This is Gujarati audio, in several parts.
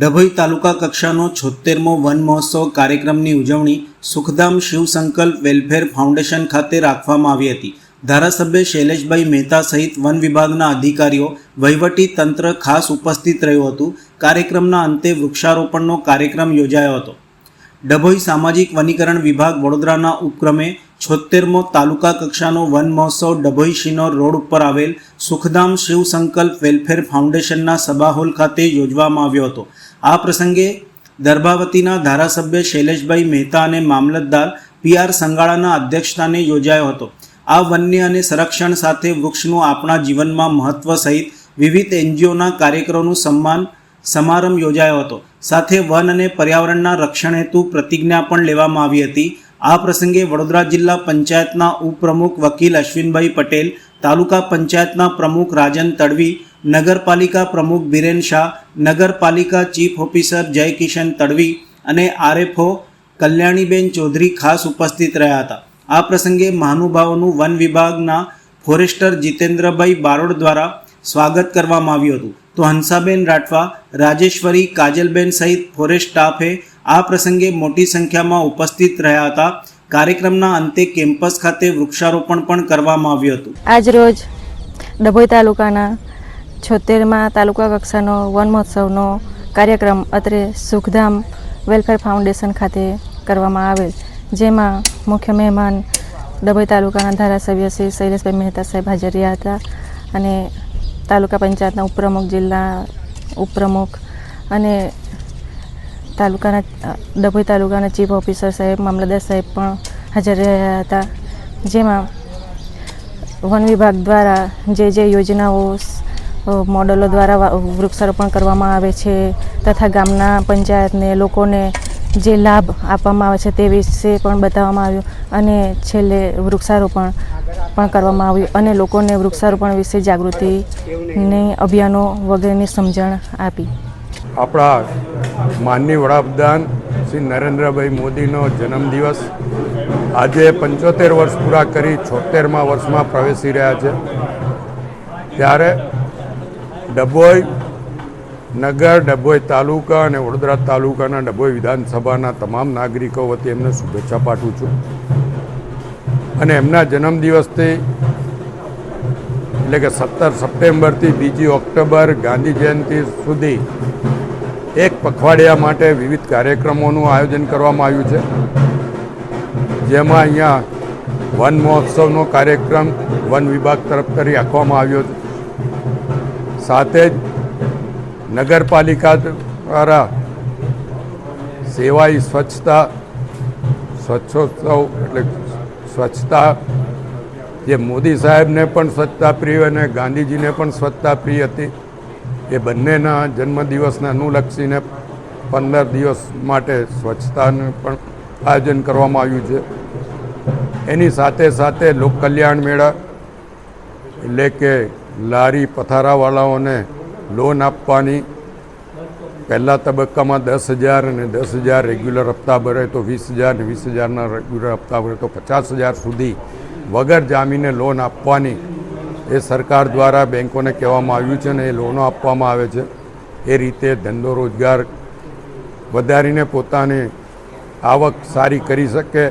ડભોઈ તાલુકા કક્ષાનો છોતેરમો વન મહોત્સવ કાર્યક્રમની ઉજવણી સુખધામ શિવસંકલ્પ વેલફેર ફાઉન્ડેશન ખાતે રાખવામાં આવી હતી. ધારાસભ્ય શૈલેષભાઈ મહેતા સહિત વન વિભાગના અધિકારીઓ, વહીવટી તંત્ર ખાસ ઉપસ્થિત રહ્યું હતું. કાર્યક્રમના અંતે વૃક્ષારોપણનો કાર્યક્રમ યોજાયો હતો. ડભોઈ સામાજિક વનીકરણ વિભાગ વડોદરાના ઉપક્રમે છોતેરમો તાલુકા કક્ષાનો વન મહોત્સવ ડભોઈ રોડ ઉપર આવેલ સુખધામ શિવ સંકલ્પ વેલફેર ફાઉન્ડેશનના સભા હોલ ખાતે યોજવામાં આવ્યો હતો. આ પ્રસંગે દર્ભાવતીના ધારાસભ્ય શૈલેષભાઈ મહેતા અને મામલતદાર પી આર સંગાળાના અધ્યક્ષસ્થાને યોજાયો હતો. આ વન્ય અને સંરક્ષણ સાથે વૃક્ષનું આપણા જીવનમાં મહત્વ સહિત વિવિધ એનજીઓના કાર્યક્રમનું સન્માન સમારંભ યોજાયો હતો. સાથે વન અને પર્યાવરણના રક્ષણ હેતુ પ્રતિજ્ઞા પણ લેવામાં આવી હતી. આ પ્રસંગે વડોદરા જિલ્લા પંચાયતના ઉપપ્રમુખ વકીલ અશ્વિનભાઈ પટેલ, તાલુકા પંચાયતના પ્રમુખ રાજન તડવી, નગરપાલિકા પ્રમુખ બિરેન શાહ, નગરપાલિકા ચીફ ઓફિસર જયકિશન તડવી અને આરએફઓ કલ્યાણીબેન ચૌધરી ખાસ ઉપસ્થિત રહ્યા હતા. આ પ્રસંગે મહાનુભાવોનું વન વિભાગના ફોરેસ્ટર જીતેન્દ્રભાઈ બારોડ દ્વારા સ્વાગત કરવામાં આવ્યું હતું. તો હંસાબેન રાઠવા, રાજેશ્વરી, કાજલબેન સહિત ફોરેસ્ટ સ્ટાફે આ પ્રસંગે મોટી સંખ્યામાં ઉપસ્થિત રહ્યા હતા. કાર્યક્રમના અંતે કેમ્પસ ખાતે વૃક્ષારોપણ પણ કરવામાં આવ્યું હતું. આજ રોજ ડભોઈ તાલુકાના છોતેરમાં તાલુકા કક્ષાનો વન મહોત્સવનો કાર્યક્રમ અત્રે સુખધામ વેલફેર ફાઉન્ડેશન ખાતે કરવામાં આવેલ, જેમાં મુખ્ય મહેમાન ડભોઈ તાલુકાના ધારાસભ્ય શ્રી શૈલેષભાઈ મહેતા સાહેબ હાજર રહ્યા હતા અને તાલુકા પંચાયતના ઉપપ્રમુખ, જિલ્લા ઉપપ્રમુખ અને તાલુકાના, ડભોઈ તાલુકાના ચીફ ઓફિસર સાહેબ, મામલતદાર સાહેબ પણ હાજર રહ્યા હતા. જેમાં વન વિભાગ દ્વારા જે જે યોજનાઓ મોડલો દ્વારા વૃક્ષારોપણ કરવામાં આવે છે તથા ગામના પંચાયતને લોકોને જે લાભ આપવામાં આવે છે તે વિશે પણ બતાવવામાં આવ્યું. અને છેલ્લે વૃક્ષારોપણ પણ કરવામાં આવ્યું અને લોકોને વૃક્ષારોપણ વિશે જાગૃતિની અભિયાનો વગેરેની સમજણ આપી. આપણા માનની વડાપ્રધાન શ્રી નરેન્દ્રભાઈ મોદીનો જન્મદિવસ આજે પંચોતેર વર્ષ પૂરા કરી છોતેરમાં વર્ષમાં પ્રવેશી રહ્યા છે. ત્યારે ડભોઈ નગર, ડભોઈ તાલુકા અને વડોદરા તાલુકાના ડભોઈ વિધાનસભાના તમામ નાગરિકો વતી એમને શુભેચ્છા પાઠવું છું. અને એમના જન્મદિવસથી, એટલે કે સત્તર સપ્ટેમ્બરથી બીજી ઓક્ટોબર ગાંધી જયંતિ સુધી એક પખવાડિયા માટે વિવિધ કાર્યક્રમોનું આયોજન કરવામાં આવ્યું છે. જેમાં અહીંયા વન મહોત્સવનો કાર્યક્રમ વન વિભાગ તરફ કરી રાખવામાં આવ્યો છે. સાથે જ નગરપાલિકા દ્વારા સેવાઈ સ્વચ્છતા સ્વચ્છોત્સવ એટલે સ્વચ્છતા, જે મોદી સાહેબને પણ સ્વચ્છતા પ્રિય અને ગાંધીજીને પણ સ્વચ્છતા પ્રિય હતી, એ બંનેના જન્મદિવસને અનુલક્ષીને પંદર દિવસ માટે સ્વચ્છતાનું પણ આયોજન કરવામાં આવ્યું છે. એની સાથે સાથે લોકકલ્યાણ મેળા, એટલે કે લારી પથારાવાળાઓને લોન આપવાની પહેલા તબક્કામાં દસ હજાર અને દસ હજાર રેગ્યુલર હપ્તા ભરે તો વીસ હજાર અને વીસ હજારના રેગ્યુલર હપ્તા ભરે તો પચાસ હજાર સુધી વગર જામીને લોન આપવાની એ સરકાર દ્વારા બેંકોને કહેવામાં આવ્યું છે અને એ લોનો આપવામાં આવે છે. એ રીતે ધંધો રોજગાર વધારીને પોતાની આવક સારી કરી શકે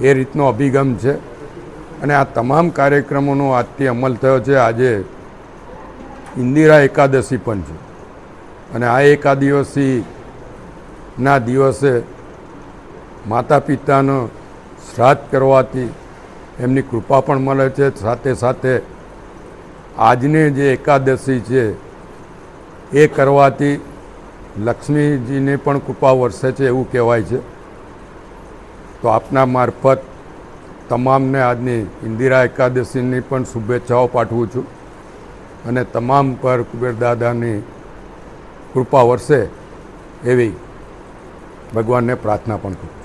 એ રીતનો અભિગમ છે. અને આ તમામ કાર્યક્રમોનો આજથી અમલ થયો છે. આજે ઇન્દિરા એકાદશી પણ છે. અને આ એકાદશીના દિવસે માતા પિતાનો શ્રાદ્ધ કરવાથી એમની કૃપા પણ મળે છે. સાથે સાથે આજની જે એકાદશી છે, એ કરવાથી લક્ષ્મીજીની પણ કૃપા વરસે છે એવું કહેવાય છે. તો આપના મારફત તમામને આજની ઇન્દિરા એકાદશીની પણ શુભેચ્છાઓ પાઠવું છું. અને તમામ પર કુબેર દાદાની કૃપા વરસે એવી ભગવાનને પ્રાર્થના પણ કરું.